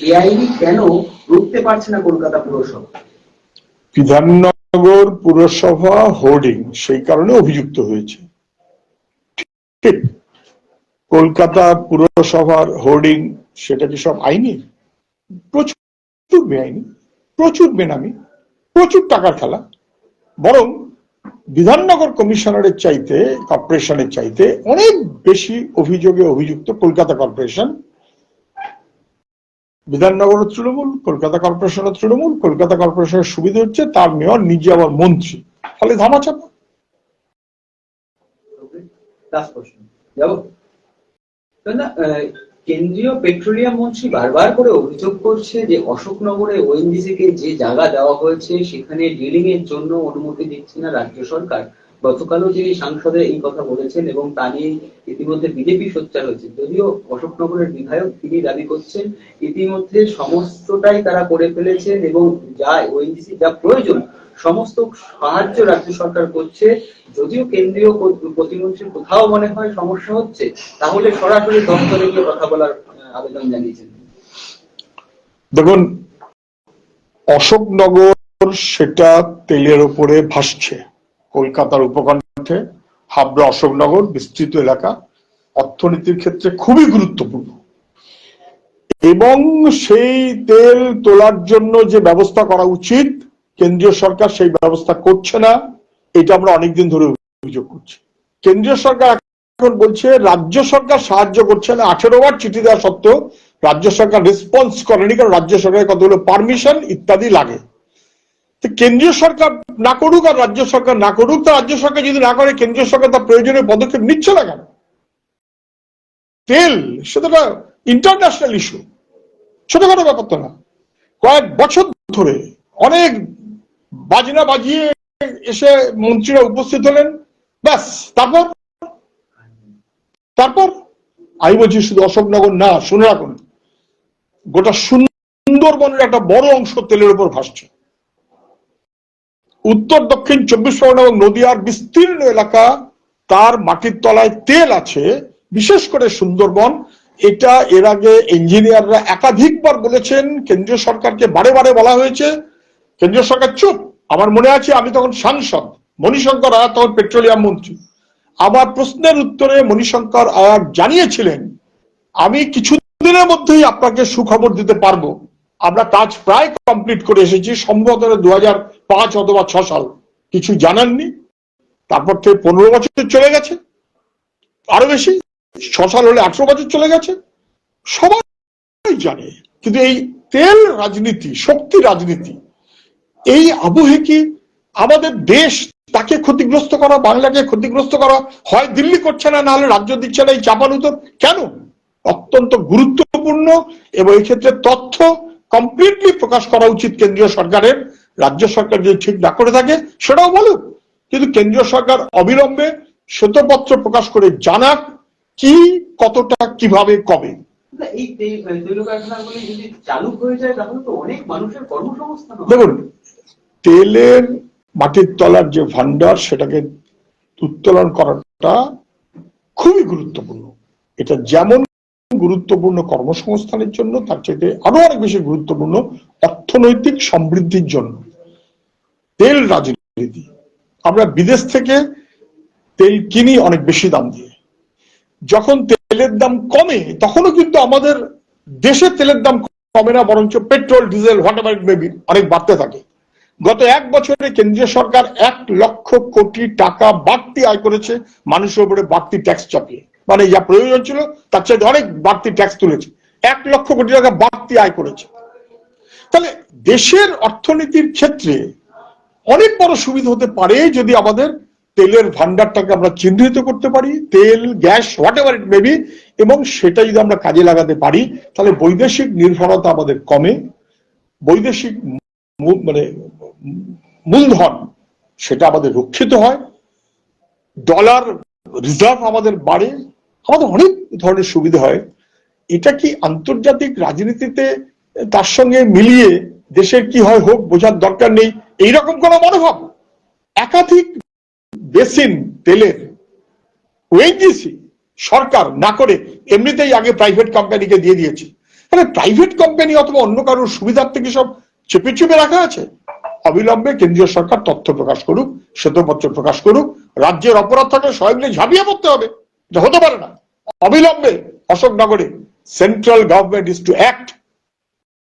বেআইনি কেন রুখতে পারছে না কলকাতা পুরসভা? বিধাননগর পুরসভা হোর্ডিং সেই কারণে অভিযুক্ত হয়েছে। ঠিক। কলকাতা পুরসভার হোর্ডিং সেটা কি সব আইনি? প্রচুর বেআইনি, প্রচুর বেনামি, প্রচুর টাকার খেলা। বরং বিধাননগর কমিশনারের চাইতে, কর্পোরেশনের চাইতে অনেক বেশি অভিযোগে অভিযুক্ত কলকাতা কর্পোরেশন বিধাননগর তৃণমূল কলকাতা কর্পোরেশনের তৃণমূল কলকাতা কর্পোরেশনের সুবিধা হচ্ছে তার মেয়র নিজে আবার মন্ত্রী। লাস্ট না আহ, কেন্দ্রীয় পেট্রোলিয়াম মন্ত্রী বারবার করে অভিযোগ করছে যে অশোকনগরে ওএনজিসি কে যে জায়গা দেওয়া হয়েছে সেখানে ডিলিং এর জন্য অনুমতি দিচ্ছে না রাজ্য সরকার। গতকালও যিনি সাংসদে এই কথা বলেছেন এবং তা নিয়ে ইতিমধ্যে বিজেপি সোচ্চার হয়েছে, যদিও অশোকনগরের বিধায়ক তিনি দাবি করছেন ইতিমধ্যে সমস্তটাই তারা করে ফেলেছেন এবং যা ওএনজিসি যা প্রয়োজন, সমস্ত সাহায্য রাজ্য সরকার করছে। যদিও কেন্দ্রীয় প- প্রতিমন্ত্রীর কোথাও মনে হয় সমস্যা হচ্ছে, তাহলে সরাসরি দপ্তরে গিয়ে কথা বলার আবেদন জানিয়েছেন। দেখুন, অশোকনগর সেটা তেলের উপরে ভাসছে। কলকাতার উপকণ্ঠে হাবড়া অশোকনগর বিস্তৃত এলাকা অর্থনীতির ক্ষেত্রে খুবই গুরুত্বপূর্ণ। এবং সেই তেল তোলার জন্য যে ব্যবস্থা করা উচিত, কেন্দ্রীয় সরকার সেই ব্যবস্থা করছে না, এটা আমরা অনেকদিন ধরে অভিযোগ করছি। কেন্দ্রীয় সরকার এখন বলছে, রাজ্য সরকার সাহায্য করছে না। আঠেরো বার চিঠি দেওয়া সত্ত্বেও রাজ্য সরকার রেসপন্স করেনি, কারণ রাজ্য সরকারের কতগুলো পারমিশন ইত্যাদি লাগে। তো কেন্দ্রীয় সরকার না করুক আর রাজ্য সরকার না করুক, তা রাজ্য সরকার যদি না করে, কেন্দ্রীয় সরকার তার প্রয়োজনীয় পদক্ষেপ নিচ্ছে না কেন? তেল, সেটা ইন্টারন্যাশনাল ইস্যু ছোটখাটো ব্যাপার তো না। কয়েক বছর ধরে অনেক বাজনা বাজিয়ে এসে মন্ত্রীরা উপস্থিত হলেন। ব্যাস, তারপর? তারপর? আমি বলছি শুধু অশোকনগর না, শুনে রাখুন। গোটা সুন্দরবনের একটা বড় অংশ তেলের উপর ভাসছে। উত্তর, দক্ষিণ, চব্বিশ পরগনা এবং নদীয়ার বিস্তীর্ণ এলাকা, তার মাটির তলায় তেল আছে, বিশেষ করে সুন্দরবন। এটা এর আগে ইঞ্জিনিয়াররা একাধিকবার বলেছেন, কেন্দ্রীয় সরকারকে বারে বারে বলা হয়েছে। কেন্দ্রীয় সরকার চুপ, আমার মনে আছে আমি তখন সাংসদ, মণিশঙ্কর আয়াত তখন পেট্রোলিয়াম মন্ত্রী। আমার প্রশ্নের উত্তরে মণিশঙ্কর আয়াত জানিয়েছিলেন, আমি কিছুদিনের মধ্যেই আপনাকে সুখবর দিতে পারব। আমরা কাজ প্রায় কমপ্লিট করে এসেছি, সম্ভবত দু হাজার পাঁচ অথবা ছ সাল। কিছু জানাননি, তারপর থেকে পনেরো বছর চলে গেছে। আরও বেশি, ছ সাল হলে আঠারো বছর চলে গেছে। সবাই জানে, কিন্তু এই তেল রাজনীতি, শক্তি রাজনীতি, এই আবহে কি আমাদের দেশ তাকে ক্ষতিগ্রস্ত করা, বাংলাকে ক্ষতিগ্রস্ত করা, হয় দিল্লি করছে না নাহলে রাজ্য দিচ্ছে না, এই চাপানুতর কেন? অত্যন্ত গুরুত্বপূর্ণ এবং এই ক্ষেত্রে তথ্য কমপ্লিটলি প্রকাশ করা উচিত কেন্দ্রীয় সরকারের। রাজ্য সরকার যদি ঠিক না করে থাকে সেটাও বলুক কিন্তু কেন্দ্রীয় সরকার অবিলম্বে শ্বেতপত্র প্রকাশ করে জানাক কি কতটা কীভাবে কবে। দেখুন তেলের মাটির তলার যে ভান্ডার সেটাকে উত্তোলন করাটা খুবই গুরুত্বপূর্ণ। এটা যেমন গুরুত্বপূর্ণ কর্মসংস্থানের জন্য, তার চাইতে আরও অনেক বেশি গুরুত্বপূর্ণ অর্থনৈতিক সমৃদ্ধির জন্য। তেল রাজনীতি। আমরা বিদেশ থেকে তেল কিনি অনেক বেশি দাম দিয়ে। যখন তেলের দাম কমে, তখনও কিন্তু আমাদের দেশে তেলের দাম কমে না, বরঞ্চ petrol, diesel whatever maybe অনেক বাড়তে থাকে। গত এক বছরে কেন্দ্রীয় সরকার এক লক্ষ কোটি টাকা বাড়তি আয় করেছে, মানুষের উপরে বাড়তি ট্যাক্স চাপিয়ে। মানে যা প্রয়োজন ছিল, তার চাইতে অনেক বাড়তি ট্যাক্স তুলেছে। এক লক্ষ কোটি টাকা বাড়তি আয় করেছে। তাহলে দেশের অর্থনীতির ক্ষেত্রে অনেক বড় সুবিধা হতে পারে যদি আমাদের তেলের ভান্ডারটাকে আমরা চিহ্নিত করতে পারি, তেল, gas whatever it maybe এবং সেটা যদি আমরা কাজে লাগাতে পারি, তাহলে বৈদেশিক নির্ভরতা আমাদের কমে। বৈদেশিক মানে মূলধন সেটা আমাদের রক্ষিত হয়। ডলার রিজার্ভ আমাদের বাড়ে। আমাদের অনেক ধরনের সুবিধা হয়। এটা কি আন্তর্জাতিক রাজনীতিতে তার সঙ্গে মিলিয়ে দেশের কি হয় হোক বোঝার দরকার নেই, এইরকম কোনো মনোভাব? একাধিক বেসিন তেলের ওএনজিসি সরকার না করে এমনিতেই আগে প্রাইভেট কোম্পানিকে দিয়ে দিয়েছি। তাহলে প্রাইভেট কোম্পানি অথবা অন্য কারোর সুবিধার থেকে সব চেপে চেপে রাখা আছে? অবিলম্বে কেন্দ্রীয় সরকার তথ্য প্রকাশ করুক, শ্বেতপত্র প্রকাশ করুক, রাজ্যের অপরাধ থাকলে স্বয়ং ঝাঁপিয়ে পড়তে হবে। এটা হতে পারে না। অবিলম্বে অশোকনগরে central government is to act